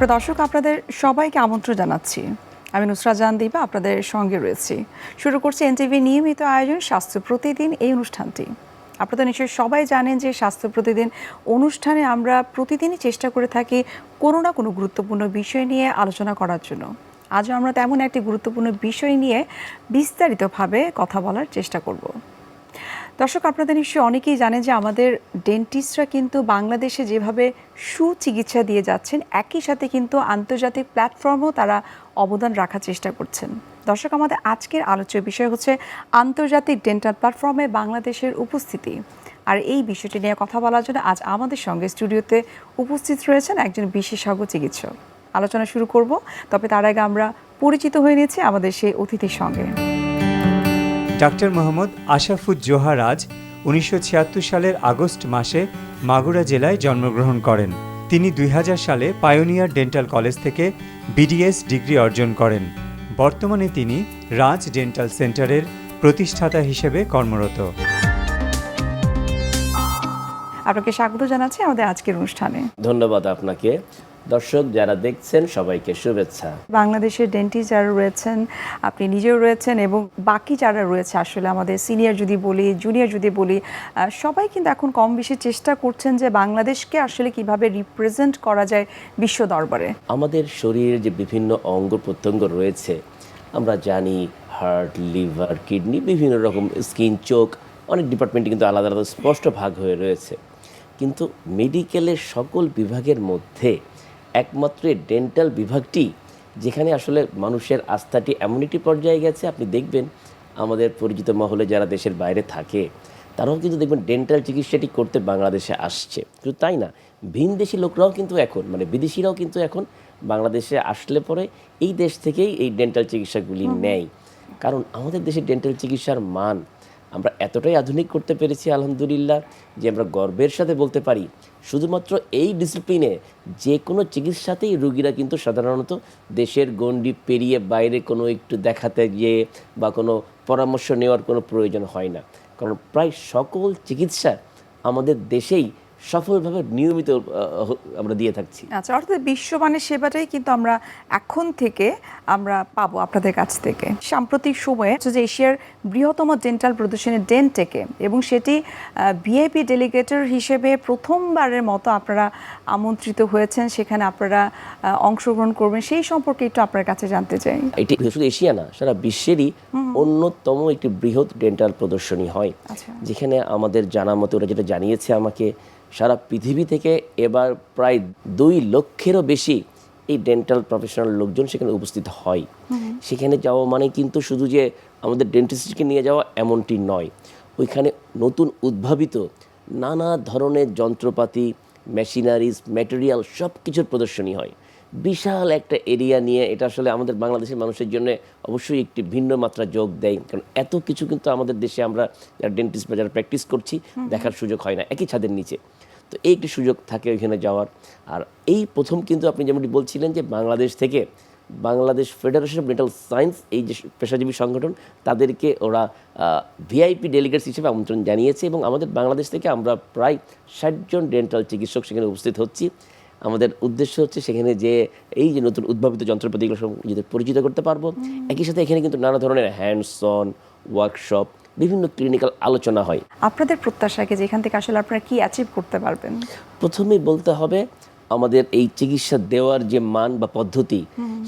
সুপ্রিয় দর্শক, আপনাদের সবাইকে আমন্ত্রণ জানাচ্ছি। আমি নুসরা জাহান দিবা আপনাদের সঙ্গে রয়েছি। শুরু করছি এনটিভি নিয়মিত আয়োজন, স্বাস্থ্য প্রতিদিন এই অনুষ্ঠানটি। আপনারা নিশ্চয়ই সবাই জানেন যে স্বাস্থ্য প্রতিদিন অনুষ্ঠানে আমরা প্রতিদিনই চেষ্টা করে থাকি কোনো না কোনো গুরুত্বপূর্ণ বিষয় নিয়ে আলোচনা করার জন্য। আজও আমরা তেমন একটি গুরুত্বপূর্ণ বিষয় নিয়ে বিস্তারিতভাবে কথা বলার চেষ্টা করব। দর্শক, আপনাদের নিশ্চয়ই অনেকেই জানেন যে আমাদের ডেন্টিস্টরা কিন্তু বাংলাদেশে যেভাবে সুচিকিৎসা দিয়ে যাচ্ছেন, একই সাথে কিন্তু আন্তর্জাতিক প্ল্যাটফর্মেও তারা অবদান রাখার চেষ্টা করছেন। দর্শক, আমাদের আজকের আলোচ্য বিষয় হচ্ছে আন্তর্জাতিক ডেন্টাল প্ল্যাটফর্মে বাংলাদেশের উপস্থিতি। আর এই বিষয়টি নিয়ে কথা বলার জন্য আজ আমাদের সঙ্গে স্টুডিওতে উপস্থিত রয়েছেন একজন বিশেষজ্ঞ চিকিৎসক। আলোচনা শুরু করব, তবে তার আগে আমরা পরিচিত হয়ে নিয়েছি আমাদের সেই অতিথির সঙ্গে। ডাক্তার মোহাম্মদ আশাফুজ্জোহা রাজ উনিশশো সালের আগস্ট মাসে মাগুরা জেলায় জন্মগ্রহণ করেন। তিনি দুই হাজার সালে পায়োনিয়ার ডেন্টাল কলেজ থেকে বিডিএস ডিগ্রি অর্জন করেন। বর্তমানে তিনি রাজ ডেন্টাল সেন্টারের প্রতিষ্ঠাতা হিসেবে কর্মরত। আপনাকে স্বাগত জানাচ্ছি আমাদের আজকের অনুষ্ঠানে। ধন্যবাদ আপনাকে। দর্শক যারা দেখছেন সবাইকে শুভেচ্ছা। বাংলাদেশের ডেন্টিস্ট যারা রয়েছেন আপনি নিজেও রয়েছেন এবং বাকি যারা রয়েছে আসলে আমাদের সিনিয়র যদি বলি জুনিয়র যদি বলি সবাই কিন্তু এখন কম বেশি চেষ্টা করছেন যে বাংলাদেশকে আসলে কীভাবে রিপ্রেজেন্ট করা যায় বিশ্ব দরবারে। আমাদের শরীরের যে বিভিন্ন অঙ্গ প্রত্যঙ্গ রয়েছে আমরা জানি হার্ট লিভার কিডনি বিভিন্ন রকম স্কিন চোখ অনেক ডিপার্টমেন্টে কিন্তু আলাদা আলাদা স্পষ্ট ভাগ হয়ে রয়েছে। কিন্তু মেডিকেলের সকল বিভাগের মধ্যে একমাত্র ডেন্টাল বিভাগটি যেখানে আসলে মানুষের আস্থাটি এমন একটি পর্যায়ে গেছে আপনি দেখবেন আমাদের পরিচিত মহলে যারা দেশের বাইরে থাকে তারাও কিন্তু দেখবেন ডেন্টাল চিকিৎসাটি করতে বাংলাদেশে আসছে। শুধু তাই না ভিনদেশি লোকরাও কিন্তু এখন মানে বিদেশিরাও কিন্তু এখন বাংলাদেশে আসলে পরে এই দেশ থেকেই এই ডেন্টাল চিকিৎসাগুলি নেয়। কারণ আমাদের দেশে ডেন্টাল চিকিৎসার মান আমরা এতটাই আধুনিক করতে পেরেছি, আলহামদুলিল্লাহ, যে আমরা গর্বের সাথে বলতে পারি, শুধুমাত্র এই ডিসিপ্লিনে যে কোনো চিকিৎসাতেই রুগীরা কিন্তু সাধারণত দেশের গণ্ডি পেরিয়ে বাইরে কোনো একটু দেখাতে গিয়ে বা কোনো পরামর্শ নেওয়ার কোনো প্রয়োজন হয় না। কারণ প্রায় সকল চিকিৎসা আমাদের দেশেই সফলভাবে নিয়মিত আমরা দিয়ে থাকছি। আচ্ছা অর্থাৎ বিশ্বমানের সেবাটাই কিন্তু আমরা এখন থেকে আমরা পাবো আপনাদের কাছ থেকে। সাম্প্রতিক সময়ে হচ্ছে যে এশিয়ার বৃহত্তম ডেন্টাল প্রদর্শনী ডেন্টেকে এবং সেটি ভিআইপি ডেলিগেটর হিসেবে প্রথমবারের মতো আপনারা আমন্ত্রিত হয়েছেন সেখানে আপনারা অংশগ্রহণ করবেন। সেই সম্পর্কে একটু আপনার কাছে জানতে চাই। এটি শুধু এশিয়া না সারা বিশ্বেরই অন্যতম একটি বৃহৎ ডেন্টাল প্রদর্শনী হয়। আচ্ছা। যেখানে আমাদের জানা মতো ওরা যেটা জানিয়েছে আমাকে সারা পৃথিবী থেকে এবার প্রায় দুই লক্ষেরও বেশি এই ডেন্টাল প্রফেশনাল লোকজন সেখানে উপস্থিত হয়। সেখানে যাওয়া মানে কিন্তু শুধু যে আমাদের ডেন্টিস্টকে নিয়ে যাওয়া এমনটি নয়। ওইখানে নতুন উদ্ভাবিত নানা ধরনের যন্ত্রপাতি মেশিনারিজ ম্যাটেরিয়াল সব কিছুর প্রদর্শনী হয়। বিশাল একটা এরিয়া নিয়ে এটা আসলে আমাদের বাংলাদেশের মানুষের জন্য অবশ্যই একটি ভিন্ন মাত্রা যোগ দেয়। কারণ এত কিছু কিন্তু আমাদের দেশে আমরা যারা ডেন্টিস্ট বা যারা প্র্যাকটিস করছি দেখার সুযোগ হয় না। একই ছাদের নিচে। তো এই একটি সুযোগ থাকে ওইখানে যাওয়ার। আর এই প্রথম কিন্তু আপনি যেমনটি বলছিলেন যে বাংলাদেশ থেকে Bangladesh Federation of Dental Science এই যে পেশাজীবী সংগঠন তাদেরকে ওরা ভিআইপি ডেলিগেটস হিসেবে আমন্ত্রণ জানিয়েছে এবং আমাদের বাংলাদেশ থেকে আমরা প্রায় ষাটজন ডেন্টাল চিকিৎসক সেখানে উপস্থিত হচ্ছি। আমাদের উদ্দেশ্য হচ্ছে সেখানে যে এই যে নতুন উদ্ভাবিত যন্ত্রপাতিগুলো সব নিজেদের পরিচিত করতে পারব। একই সাথে এখানে কিন্তু নানা ধরনের হ্যান্ডসন ওয়ার্কশপ বিভিন্ন ক্লিনিক্যাল আলোচনা হয়। আপনাদের প্রত্যাশাকে যেখান থেকে আসলে আপনারা কি অ্যাচিভ করতে পারবেন? প্রথমেই বলতে হবে আমাদের এই চিকিৎসা দেওয়ার যে মান বা পদ্ধতি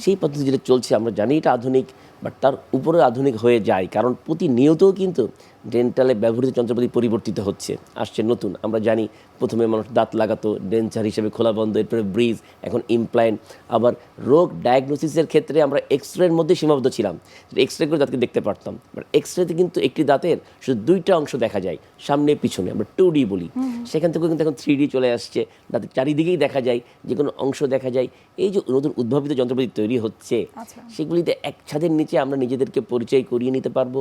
সেই পদ্ধতি যেটা চলছে আমরা জানি এটা আধুনিক বাট তার উপরে আধুনিক হয়ে যায়। কারণ প্রতিনিয়তও কিন্তু ডেন্টালে ব্যবহৃত যন্ত্রপাতি পরিবর্তিত হচ্ছে আসছে নতুন। আমরা জানি প্রথমে মানুষ দাঁত লাগাতো ডেঞ্চার হিসেবে খোলা বন্ধ এরপরে ব্রিজ এখন ইমপ্লান্ট আবার রোগ ডায়াগনোসিসের ক্ষেত্রে আমরা এক্স রের মধ্যে সীমাবদ্ধ ছিলাম। এক্স রে করে দাঁতকে দেখতে পারতাম। বাট এক্স রেতে কিন্তু একটি দাঁতের শুধু দুইটা অংশ দেখা যায় সামনে পিছনে। আমরা টু ডি বলি। সেখান থেকে কিন্তু এখন থ্রি ডি চলে আসছে। দাঁতের চারিদিকেই দেখা যায় যে কোনো অংশ দেখা যায়। এই যে নতুন উদ্ভাবিত যন্ত্রপাতি তৈরি হচ্ছে আচ্ছা। সেগুলিতে এক ছাদের নিচে আমরা নিজেদেরকে পরিচয় করিয়ে নিতে পারব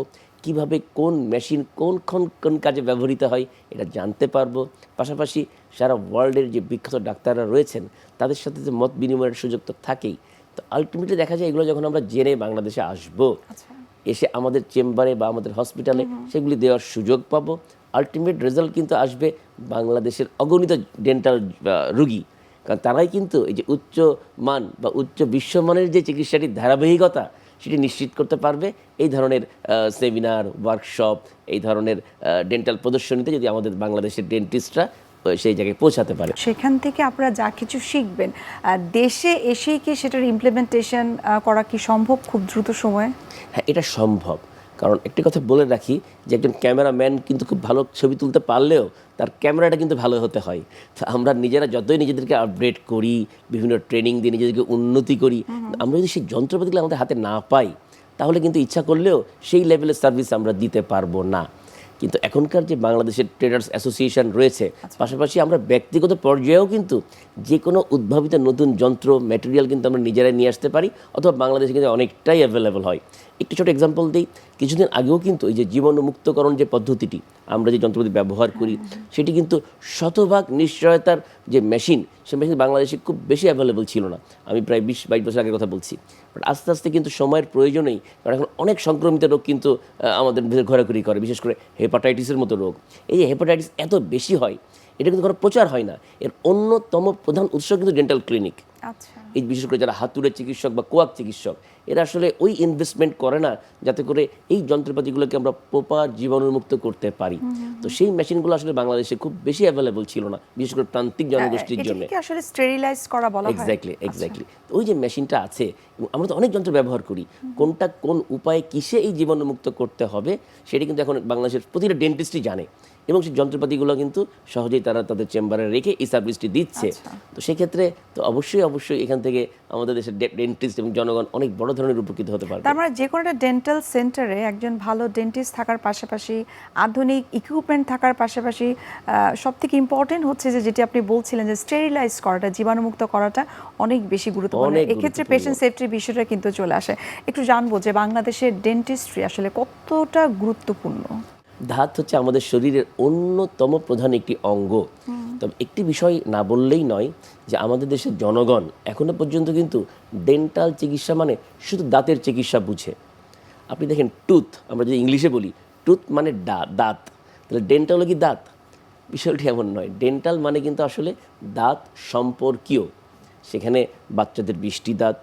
কীভাবে কোন মেশিন কোন কোন কোন কাজে ব্যবহৃত হয় এটা জানতে পারব। পাশাপাশি সারা ওয়ার্ল্ডের যে বিখ্যাত ডাক্তাররা রয়েছেন তাদের সাথে যে মত বিনিময়ের সুযোগ তো থাকেই। তো আলটিমেটলি দেখা যায় এগুলো যখন আমরা জেনে বাংলাদেশে আসব এসে আমাদের চেম্বারে বা আমাদের হসপিটালে সেগুলি দেওয়ার সুযোগ পাবো। আলটিমেট রেজাল্ট কিন্তু আসবে বাংলাদেশের অগণিত ডেন্টাল রুগী। কারণ তারাই কিন্তু এই যে উচ্চ মান বা উচ্চ বিশ্বমানের যে চিকিৎসাটির ধারাবাহিকতা সেটি নিশ্চিত করতে পারবে। এই ধরনের সেমিনার ওয়ার্কশপ এই ধরনের ডেন্টাল প্রদর্শনীতে যদি আমাদের বাংলাদেশের ডেন্টিস্টরা সেই জায়গায় পৌঁছাতে পারে। সেখান থেকে আপনারা যা কিছু শিখবেন দেশে এসেই কি সেটার ইমপ্লিমেন্টেশন করা কি সম্ভব খুব দ্রুত সময়ে? হ্যাঁ এটা সম্ভব। কারণ একটি কথা বলে রাখি যে একজন ক্যামেরাম্যান কিন্তু খুব ভালো ছবি তুলতে পারলেও তার ক্যামেরাটা কিন্তু ভালো হতে হয়। তো আমরা নিজেরা যতই নিজেদেরকে আপডেট করি বিভিন্ন ট্রেনিং দিয়ে নিজেদেরকে উন্নতি করি আমরা যদি সেই যন্ত্রপাতিগুলো আমাদের হাতে না পাই তাহলে কিন্তু ইচ্ছা করলেও সেই লেভেলের সার্ভিস আমরা দিতে পারব না। কিন্তু এখনকার যে বাংলাদেশের ট্রেডার্স অ্যাসোসিয়েশন রয়েছে পাশাপাশি আমরা ব্যক্তিগত পর্যায়েও কিন্তু যে কোনো উদ্ভাবিত নতুন যন্ত্র ম্যাটেরিয়াল কিন্তু আমরা নিজেরাই নিয়ে আসতে পারি অথবা বাংলাদেশে কিন্তু অনেকটাই অ্যাভেলেবল হয়। একটু ছোট এক্সাম্পল দিই। কিছুদিন আগেও কিন্তু এই যে জীবাণুমুক্তকরণ যে পদ্ধতিটি আমরা যে যন্ত্রপাতি ব্যবহার করি সেটি কিন্তু শতভাগ নিশ্চয়তার যে মেশিন সে মেশিন বাংলাদেশে খুব বেশি অ্যাভেলেবল ছিল না। আমি প্রায় বিশ বাইশ বছর আগের কথা বলছি। বাট আস্তে আস্তে কিন্তু সময়ের প্রয়োজনেই কারণ এখন অনেক সংক্রমিত রোগ কিন্তু আমাদের ভিতরে ঘোরাঘুরি করে বিশেষ করে হেপাটাইটিসের মতো রোগ। এই যে হেপাটাইটিস এত বেশি হয় এটা কিন্তু কোনো প্রচার হয় না। এর অন্যতম প্রধান উৎস কিন্তু ডেন্টাল ক্লিনিক আচ্ছা। এই বিশেষ করে যারা হাতুড়ে চিকিৎসক বা কোয়াক চিকিৎসক এরা আসলে ওই ইনভেস্টমেন্ট করে না যাতে করে এই যন্ত্রপাতিগুলোকে আমরা প্রপার জীবাণুমুক্ত করতে পারি। তো সেই মেশিনগুলো আসলে বাংলাদেশে খুব বেশি অ্যাভেলেবল ছিল না বিশেষ করে প্রান্তিক জনগোষ্ঠীর জন্য। আসলে স্টেরিলাইজ করা বলা হয়? এক্স্যাক্টলি এক্স্যাক্টলি ওই যে মেশিনটা আছে আমরা তো অনেক যন্ত্র ব্যবহার করি। কোনটা কোন উপায়ে কিসে এই জীবাণুমুক্ত করতে হবে সেটা কিন্তু এখন বাংলাদেশের প্রতিটা ডেন্টিস্টই জানে। এবং সেই যন্ত্রপাতিগুলো কিন্তু সহজেই তারা তাদের চেম্বারে রেখে এই সার্ভিসটি দিচ্ছে। আচ্ছা। তো সেক্ষেত্রে তো অবশ্যই অবশ্যই এখান থেকে আমাদের দেশের ডেন্টিস্ট এবং জনগণ অনেক বড় ধরনের উপকৃত হতে পারবে। তার মানে যে কোনো একটা ডেন্টাল সেন্টারে একজন ভালো ডেন্টিস্ট থাকার পাশাপাশি আধুনিক ইকুইপমেন্ট থাকার পাশাপাশি সব থেকে ইম্পর্টেন্ট হচ্ছে যে যেটি আপনি বলছিলেন যে স্টেরিলাইজ করাটা জীবাণুমুক্ত করাটা অনেক বেশি গুরুত্বপূর্ণ। এক্ষেত্রে পেশেন্ট সেফটির বিষয়টা কিন্তু চলে আসে। একটু জানব যে বাংলাদেশের ডেন্টিস্ট্রি আসলে কতটা গুরুত্বপূর্ণ? দাঁত হচ্ছে আমাদের শরীরের অন্যতম প্রধান একটি অঙ্গ। তবে একটি বিষয় না বললেই নয় যে আমাদের দেশের জনগণ এখনও পর্যন্ত কিন্তু ডেন্টাল চিকিৎসা মানে শুধু দাঁতের চিকিৎসা বুঝে। আপনি দেখেন টুথ আমরা যদি ইংলিশে বলি টুথ মানে ডা দাঁত। তাহলে ডেন্টাল কি দাঁত? বিষয়টি এমন নয়। ডেন্টাল মানে কিন্তু আসলে দাঁত সম্পর্কীয়। সেখানে বাচ্চাদের বৃষ্টি দাঁত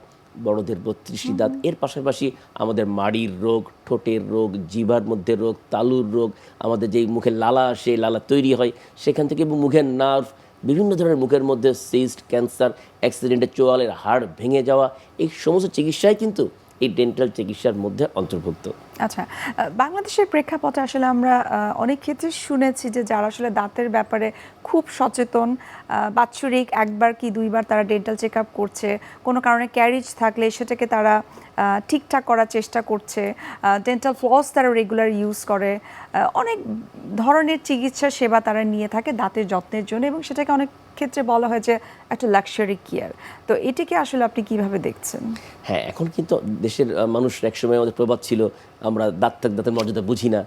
বড়দের বত্রিশটি দাঁত। এর পাশাপাশি আমাদের মাড়ির রোগ ঠোঁটের রোগ জিভার মধ্যে রোগ তালুর রোগ আমাদের যেই মুখে লালা আসে লালা তৈরি হয় সেখান থেকে মুখের নার্ভ বিভিন্ন ধরনের মুখের মধ্যে সিস্ট ক্যান্সার অ্যাক্সিডেন্টের চোয়ালের হাড় ভেঙে যাওয়া এই সমস্ত চিকিৎসায় কিন্তু এই ডেন্টাল চিকিৎসার মধ্যে অন্তর্ভুক্ত। আচ্ছা বাংলাদেশের প্রেক্ষাপটে আসলে আমরা অনেক ক্ষেত্রে শুনেছি যে যারা আসলে দাঁতের ব্যাপারে খুব সচেতন বাৎসরিক একবার কি দুইবার তারা ডেন্টাল চেক আপ করছে, কোনো কারণে ক্যারিজ থাকলে সেটাকে তারা ঠিকঠাক করার চেষ্টা করছে ডেন্টাল ফ্লস তারা রেগুলার ইউজ করে অনেক ধরনের চিকিৎসা সেবা তারা নিয়ে থাকে দাঁতের যত্নের জন্য এবং সেটাকে অনেক ক্ষেত্রে বলা হয় যে একটা লাক্সারি কেয়ার তো এটিকে আসলে আপনি কীভাবে দেখছেন? হ্যাঁ এখন কিন্তু দেশের মানুষ একসময় আমাদের প্রবাদ ছিল, আমরা দাঁতের দাঁতের মর্যাদা বুঝি না।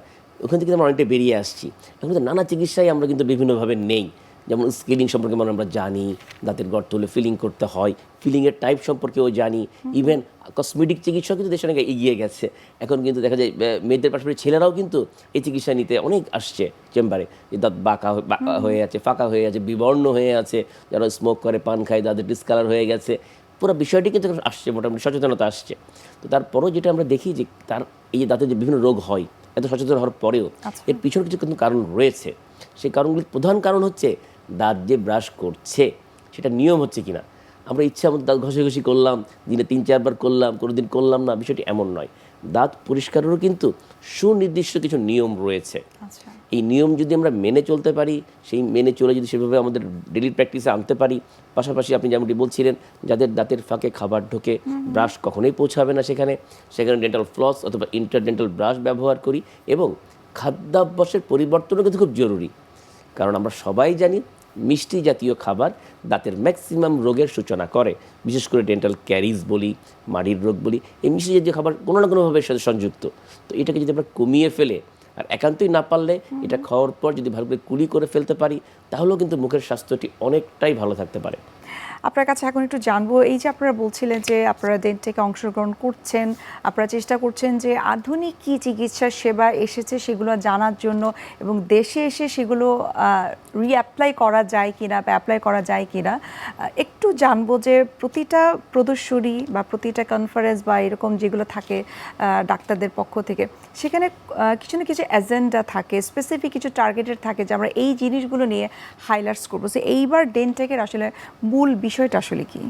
ওখান থেকে আমরা অনেকটা বেরিয়ে আসছি। এখন কিন্তু নানা চিকিৎসাই আমরা কিন্তু বিভিন্নভাবে নেই। যেমন স্কেলিং সম্পর্কে মানে আমরা জানি দাঁতের গর্ত হলে ফিলিং করতে হয় ফিলিংয়ের টাইপ সম্পর্কেও জানি ইভেন কসমেটিক চিকিৎসা কিন্তু দেশের অনেক এগিয়ে গেছে। এখন কিন্তু দেখা যায় মেয়েদের পাশাপাশি ছেলেরাও কিন্তু এই চিকিৎসা নিতে অনেক আসছে চেম্বারে। যে দাঁত বাঁকা হয়ে- বাঁকা হয়ে আছে ফাঁকা হয়ে আছে বিবর্ণ হয়ে আছে যারা স্মোক করে পান খায় দাঁতের ডিসকালার হয়ে গেছে পুরো বিষয়টি কিন্তু আসছে মোটামুটি সচেতনতা আসছে। তো তারপরেও যেটা আমরা দেখি যে তার এই যে দাঁতের যে বিভিন্ন রোগ হয় এত সচেতন হওয়ার পরেও আচ্ছা। এর পিছনে কিছু কিন্তু কারণ রয়েছে। সেই কারণগুলির প্রধান কারণ হচ্ছে দাঁত যে ব্রাশ করছে সেটা নিয়ম হচ্ছে কিনা? আমরা ইচ্ছা মতো দাঁত ঘষাঘষি করলাম দিনে তিন চারবার করলাম কোনো দিন করলাম না বিষয়টি এমন নয়। দাঁত পরিষ্কারেরও কিন্তু সুনির্দিষ্ট কিছু নিয়ম রয়েছে। আচ্ছা। এই নিয়ম যদি আমরা মেনে চলতে পারি সেই মেনে চলে যদি সেভাবে আমাদের ডেলি প্র্যাকটিসে আনতে পারি পাশাপাশি আপনি যেমনটি বলছিলেন যাদের দাঁতের ফাঁকে খাবার ঢোকে ব্রাশ কখনোই পৌঁছাবে না সেখানে। সেখানে ডেন্টাল ফ্লস অথবা ইন্টারডেন্টাল ব্রাশ ব্যবহার করি এবং খাদ্যাভ্যাসের পরিবর্তনও কিন্তু খুব জরুরি। কারণ আমরা সবাই জানি মিষ্টি জাতীয় খাবার দাঁতের ম্যাক্সিমাম রোগের সূচনা করে। বিশেষ করে ডেন্টাল ক্যারিজ বলি মাড়ির রোগ বলি এই মিষ্টি জাতীয় খাবার কোনো না কোনোভাবে সাথে সংযুক্ত। তো এটাকে যদি আমরা কমিয়ে ফেলে আর একান্তই না পারলে এটা খাওয়ার পর যদি ভালো করে কুলি করে ফেলতে পারি তাহলেও কিন্তু মুখের স্বাস্থ্যটি অনেকটাই ভালো থাকতে পারে। আপনার কাছে এখন একটু জানব, এই যে আপনারা বলছিলেন যে আপনারা ডেন্ট থেকে অংশগ্রহণ করছেন, আপনারা চেষ্টা করছেন যে আধুনিক কি চিকিৎসা সেবা এসেছে সেগুলো জানার জন্য এবং দেশে এসে সেগুলো রিঅ্যাপ্লাই করা যায় কিনা বা অ্যাপ্লাই করা যায় কিনা একটু জানব যে প্রতিটা প্রদর্শনী বা প্রতিটা কনফারেন্স বা এরকম যেগুলো থাকে ডাক্তারদের পক্ষ থেকে, সেখানে কিছু না কিছু এজেন্ডা থাকে স্পেসিফিক কিছু টার্গেটেড থাকে যে আমরা এই জিনিসগুলো নিয়ে হাইলাইটস করব। সো এইবার ডেন্টেকের আসলে মূল বিষয়টা আসলে কি?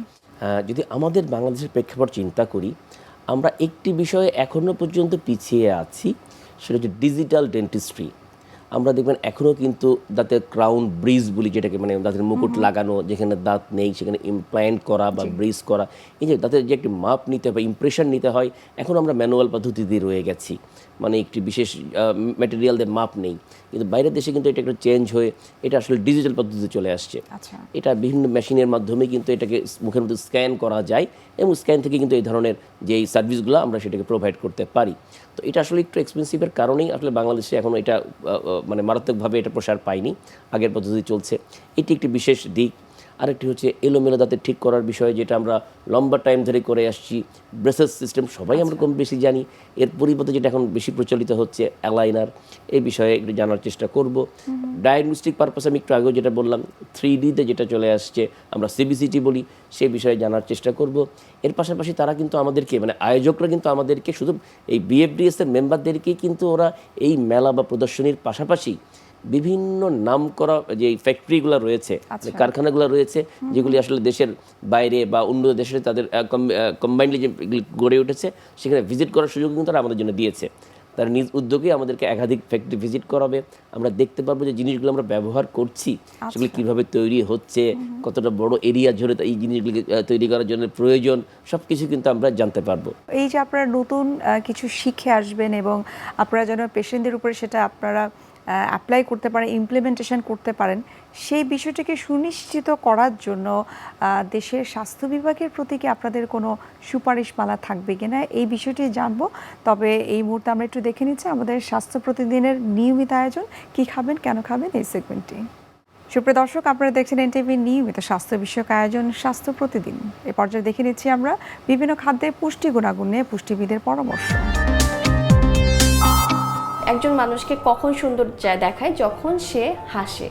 যদি আমাদের বাংলাদেশের প্রেক্ষাপট চিন্তা করি, আমরা একটি বিষয়ে এখনও পর্যন্ত পিছিয়ে আছি, সেটা হচ্ছে ডিজিটাল ডেন্টিস্ট্রি আমরা দেখবেন এখনও কিন্তু দাঁতের ক্রাউন ব্রিজ বলি যেটাকে মানে দাঁতের মুকুট লাগানো যেখানে দাঁত নেই সেখানে ইমপ্ল্যান্ট করা বা ব্রিজ করা এই যে দাঁতের যে একটি মাপ নিতে হয় ইমপ্রেশন নিতে হয় এখন আমরা ম্যানুয়াল পদ্ধতিতে রয়ে গেছি। মানে একটি বিশেষ ম্যাটেরিয়াল দিয়ে মাপ নেই। কিন্তু বাইরের দেশে কিন্তু এটা একটা চেঞ্জ হয়ে এটা আসলে ডিজিটাল পদ্ধতিতে চলে আসছে। আচ্ছা। এটা বিভিন্ন মেশিনের মাধ্যমে কিন্তু এটাকে মুখের মধ্যে স্ক্যান করা যায় এবং স্ক্যান থেকে কিন্তু এই ধরনের যে এই সার্ভিসগুলো আমরা সেটাকে প্রোভাইড করতে পারি। তো এটা আসলে একটু এক্সপেন্সিভের কারণেই আসলে বাংলাদেশে এখন এটা মানে মারাত্মকভাবে এটা প্রসার পায়নি। আগের পদ্ধতি চলছে। এটি একটি বিশেষ দিক। আরেকটি হচ্ছে এলোমেলো দাঁতের ঠিক করার বিষয়ে যেটা আমরা লম্বা টাইম ধরে করে আসছি ব্রেসেস সিস্টেম সবাই আমরা কম বেশি জানি। এর পরিবর্তে যেটা এখন বেশি প্রচলিত হচ্ছে অ্যালাইনার এই বিষয়ে একটু জানার চেষ্টা করব। ডায়াগনস্টিক পারপাস আমি একটু আগেও যেটা বললাম থ্রি ডিতে যেটা চলে আসছে আমরা সিবিসিটি বলি সেই বিষয়ে জানার চেষ্টা করব। এর পাশাপাশি তারা কিন্তু আমাদেরকে মানে আয়োজকরা কিন্তু আমাদেরকে শুধু এই বিএফডিএস এর মেম্বারদেরকেই কিন্তু ওরা এই মেলা বা প্রদর্শনীর পাশাপাশি বিভিন্ন নাম করা যে ফ্যাক্টরিগুলো রয়েছে কারখানাগুলো রয়েছে যেগুলি আসলে দেশের বাইরে বা অন্য দেশে তাদের কম্বাইন্ডলি যে গড়ে উঠেছে সেখানে ভিজিট করার সুযোগ কিন্তু তারা আমাদের জন্য দিয়েছে। তারা নিজ উদ্যোগে আমাদেরকে একাধিক ফ্যাক্টরি ভিজিট করাবে। আমরা দেখতে পারব যে জিনিসগুলো আমরা ব্যবহার করছি সেগুলি কীভাবে তৈরি হচ্ছে কতটা বড় এরিয়া জুড়ে এই জিনিসগুলি তৈরি করার জন্য প্রয়োজন সব কিছু কিন্তু আমরা জানতে পারব। এই যে আপনারা নতুন কিছু শিখে আসবেন এবং আপনারা যেন পেশেন্টদের উপরে সেটা আপনারা অ্যাপ্লাই করতে পারেন ইমপ্লিমেন্টেশন করতে পারেন, সেই বিষয়টিকে সুনিশ্চিত করার জন্য দেশের স্বাস্থ্য বিভাগের প্রতি কি আপনাদের কোনো সুপারিশমালা থাকবে কিনা, এই বিষয়টি জানব। তবে এই মুহূর্তে আমরা একটু দেখে নিচ্ছি আমাদের স্বাস্থ্য প্রতিদিনের নিয়মিত আয়োজন, কি খাবেন, কেন খাবেন, এই সেগমেন্টটি সুপ্রিয় দর্শক, আপনারা দেখছেন এনটিভি নিয়মিত স্বাস্থ্য বিষয়ক আয়োজন, স্বাস্থ্য প্রতিদিন। এ পর্যায়ে দেখে নিচ্ছি আমরা বিভিন্ন খাদ্যের পুষ্টি গুণাগুণ নিয়ে পুষ্টিবিদের পরামর্শ। একজন মানুষকে কখন সুন্দর দেখায়? যখন সে হাসে।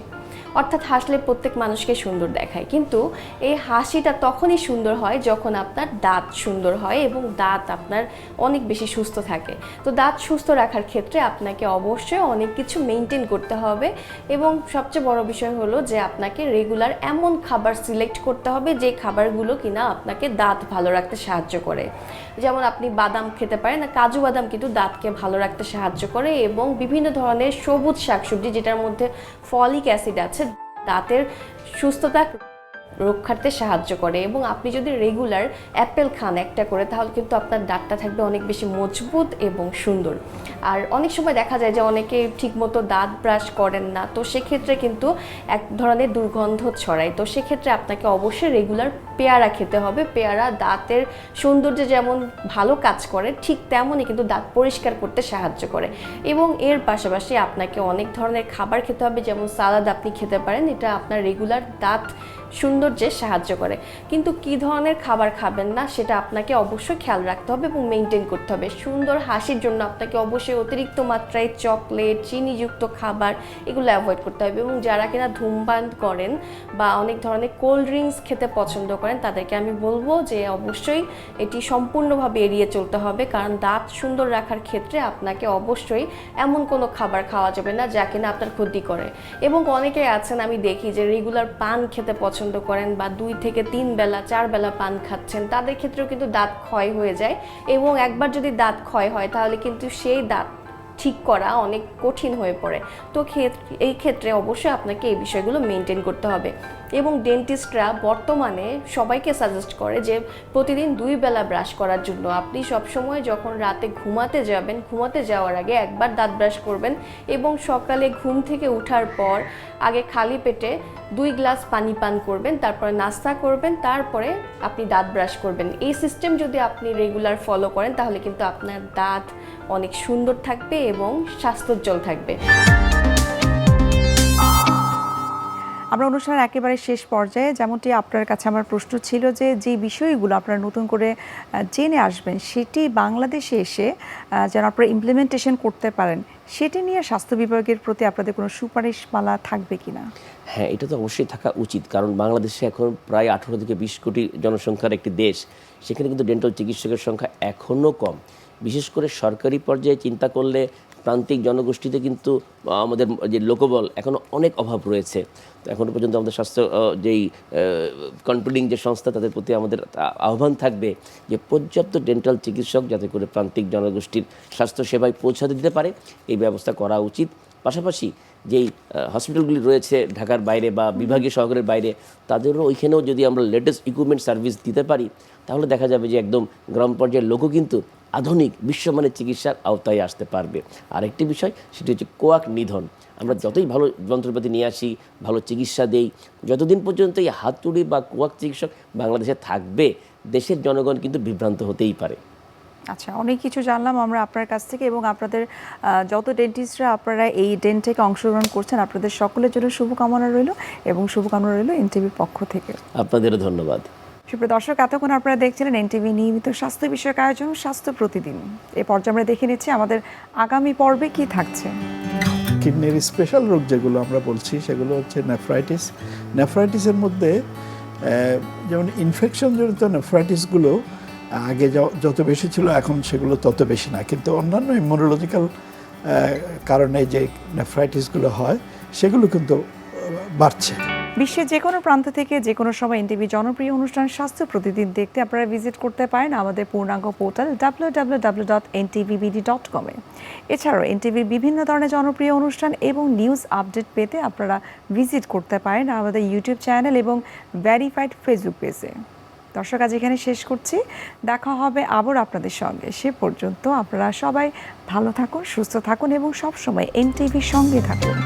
অর্থাৎ হাসলে প্রত্যেক মানুষকে সুন্দর দেখায়। কিন্তু এই হাসিটা তখনই সুন্দর হয় যখন আপনার দাঁত সুন্দর হয় এবং দাঁত আপনার অনেক বেশি সুস্থ থাকে। তো দাঁত সুস্থ রাখার ক্ষেত্রে আপনাকে অবশ্যই অনেক কিছু মেনটেন করতে হবে এবং সবচেয়ে বড় বিষয় হলো যে আপনাকে রেগুলার এমন খাবার সিলেক্ট করতে হবে যে খাবারগুলো কিনা আপনাকে দাঁত ভালো রাখতে সাহায্য করে। যেমন আপনি বাদাম খেতে পারেন, কাজু বাদাম কিন্তু দাঁতকে ভালো রাখতে সাহায্য করে এবং বিভিন্ন ধরনের সবুজ শাকসবজি যেটার মধ্যে ফলিক অ্যাসিড আছে দাঁতের সুস্থতা রক্ষার্থে সাহায্য করে এবং আপনি যদি রেগুলার অ্যাপেল খান একটা করে, তাহলে কিন্তু আপনার দাঁতটা থাকবে অনেক বেশি মজবুত এবং সুন্দর। আর অনেক সময় দেখা যায় যে অনেকে ঠিকমতো দাঁত ব্রাশ করেন না, তো সেক্ষেত্রে কিন্তু এক ধরনের দুর্গন্ধ ছড়ায়। তো সেক্ষেত্রে আপনাকে অবশ্যই রেগুলার পেয়ারা খেতে হবে। পেয়ারা দাঁতের সৌন্দর্যে যেমন ভালো কাজ করে, ঠিক তেমনই কিন্তু দাঁত পরিষ্কার করতে সাহায্য করে। এবং এর পাশাপাশি আপনাকে অনেক ধরনের খাবার খেতে হবে, যেমন সালাদ আপনি খেতে পারেন, এটা আপনার রেগুলার দাঁত সৌন্দর্যে সাহায্য করে। কিন্তু কি ধরনের খাবার খাবেন না, সেটা আপনাকে অবশ্যই খেয়াল রাখতে হবে এবং মেনটেন করতে হবে। সুন্দর হাসির জন্য আপনাকে অবশ্যই অতিরিক্ত মাত্রায় চকলেট চিনিযুক্ত খাবার এগুলো অ্যাভয়েড করতে হবে এবং যারা কিনা ধূমপান করেন বা অনেক ধরনের কোল্ড ড্রিঙ্কস খেতে পছন্দ করেন, তাদেরকে আমি বলব যে অবশ্যই এটি সম্পূর্ণভাবে এড়িয়ে চলতে হবে। কারণ দাঁত সুন্দর রাখার ক্ষেত্রে আপনাকে অবশ্যই এমন কোনো খাবার খাওয়া যাবে না যা কিনা আপনার ক্ষতি করে। এবং অনেকে আছেন, আমি দেখি যে রেগুলার পান খেতে পছন্দ করেন বা দুই থেকে তিন বেলা, চার বেলা পান খাচ্ছেন, তাদের ক্ষেত্রেও কিন্তু দাঁত ক্ষয় হয়ে যায় এবং একবার যদি দাঁত ক্ষয় হয় তাহলে কিন্তু সেই দাঁত ঠিক করা অনেক কঠিন হয়ে পড়ে। তো এই ক্ষেত্রে অবশ্যই আপনাকে এই বিষয়গুলো মেনটেন করতে হবে। এবং ডেন্টিস্টরা বর্তমানে সবাইকে সাজেস্ট করে যে প্রতিদিন দুই বেলা ব্রাশ করার জন্য। আপনি সবসময় যখন রাতে ঘুমাতে যাবেন, ঘুমাতে যাওয়ার আগে একবার দাঁত ব্রাশ করবেন এবং সকালে ঘুম থেকে ওঠার পর আগে খালি পেটে দুই গ্লাস পানি পান করবেন, তারপরে নাস্তা করবেন, তারপরে আপনি দাঁত ব্রাশ করবেন। এই সিস্টেম যদি আপনি রেগুলার ফলো করেন, তাহলে কিন্তু আপনার দাঁত অনেক সুন্দর থাকবে এবং স্বাস্থ্যোজ্জ্বল থাকবে। আমরা অনুষ্ঠানের একেবারে শেষ পর্যায়ে যেমনটি আপনার কাছে আমার প্রশ্ন ছিল যে যে বিষয়গুলো আপনারা নতুন করে জেনে আসবেন সেটি বাংলাদেশে এসে যেন আপনারা ইমপ্লিমেন্টেশন করতে পারেন সেটি নিয়ে স্বাস্থ্য বিভাগের প্রতি আপনাদের কোনো সুপারিশমালা থাকবে কিনা? হ্যাঁ এটা তো অবশ্যই থাকা উচিত কারণ বাংলাদেশে এখন প্রায় আঠেরো থেকে বিশ কোটি জনসংখ্যার একটি দেশ সেখানে কিন্তু ডেন্টাল চিকিৎসকের সংখ্যা এখনও কম। বিশেষ করে সরকারি পর্যায়ে চিন্তা করলে প্রান্তিক জনগোষ্ঠীতে কিন্তু আমাদের যে লোকবল এখনও অনেক অভাব রয়েছে। এখনও পর্যন্ত আমাদের স্বাস্থ্য যেই কন্ট্রোলিং যে সংস্থা, তাদের প্রতি আমাদের আহ্বান থাকবে যে পর্যাপ্ত ডেন্টাল চিকিৎসক যাতে করে প্রান্তিক জনগোষ্ঠীর স্বাস্থ্যসেবায় পৌঁছাতে দিতে পারে। এই ব্যবস্থা করা উচিত। পাশাপাশি যেই হসপিটালগুলি রয়েছে ঢাকার বাইরে বা বিভাগীয় শহরের বাইরে তাদেরও ওইখানেও যদি আমরা লেটেস্ট ইকুইপমেন্ট সার্ভিস দিতে পারি, তাহলে দেখা যাবে যে একদম গ্রাম পর্যায়ের লোকও কিন্তু আধুনিক বিশ্বমানের চিকিৎসার আওতায় আসতে পারবে। আরেকটি বিষয়, সেটি হচ্ছে কোয়াক নিধন। আমরা যতই ভালো যন্ত্রপাতি নিয়ে আসি, ভালো চিকিৎসা দেই, যতদিন পর্যন্ত এই হাতুড়ি বা কোয়াক চিকিৎসক বাংলাদেশে থাকবে, দেশের জনগণ কিন্তু বিভ্রান্ত হতেই পারে। আচ্ছা অনেক কিছু জানলাম আমরা আপনার কাছ থেকে এবং আপনাদের যত ডেন্টিস্টরা আপনারা এই ডেন্ট থেকে অংশগ্রহণ করছেন আপনাদের সকলের জন্য শুভকামনা রইল এবং শুভকামনা রইল এনটিভির পক্ষ থেকে। আপনাদেরও ধন্যবাদ। সুপ্রিয় দর্শক এতক্ষণ আপনারা দেখছিলেন এনটিভি নিয়মিত স্বাস্থ্য বিষয়ক আয়োজন স্বাস্থ্য প্রতিদিন। এ পর্যায়ে আমরা দেখে নিচ্ছি আমাদের আগামী পর্বে কি থাকছে। কিডনির স্পেশাল রোগ যেগুলো আমরা বলছি সেগুলো হচ্ছে নেফ্রাইটিস নেফ্রাইটিসের মধ্যে যেমন ইনফেকশন জনিত নেফ্রাইটিসগুলো আগে যত বেশি ছিল, এখন সেগুলো তত বেশি না। কিন্তু অন্যান্য ইমিউনোলজিক্যাল কারণে যে নেফ্রাইটিসগুলো হয়, সেগুলো কিন্তু বাড়ছে। বিশ্বের যে কোনো প্রান্ত থেকে যে কোনো সময় এনটিভি জনপ্রিয় অনুষ্ঠান স্বাস্থ্য প্রতিদিন দেখতে আপনারা ভিজিট করতে পারেন আমাদের পূর্ণাঙ্গ portal W W dot dot এছাড়াও এনটিভির বিভিন্ন ধরনের জনপ্রিয় অনুষ্ঠান এবং নিউজ আপডেট পেতে আপনারা ভিজিট করতে পারেন আমাদের ইউটিউব চ্যানেল এবং ভ্যারিফাইড ফেসবুক পেজে দর্শক, আজ এখানে শেষ করছি। দেখা হবে আবার আপনাদের সঙ্গে। সে পর্যন্ত আপনারা সবাই ভালো থাকুন, সুস্থ থাকুন এবং সবসময় এনটিভির সঙ্গে থাকুন।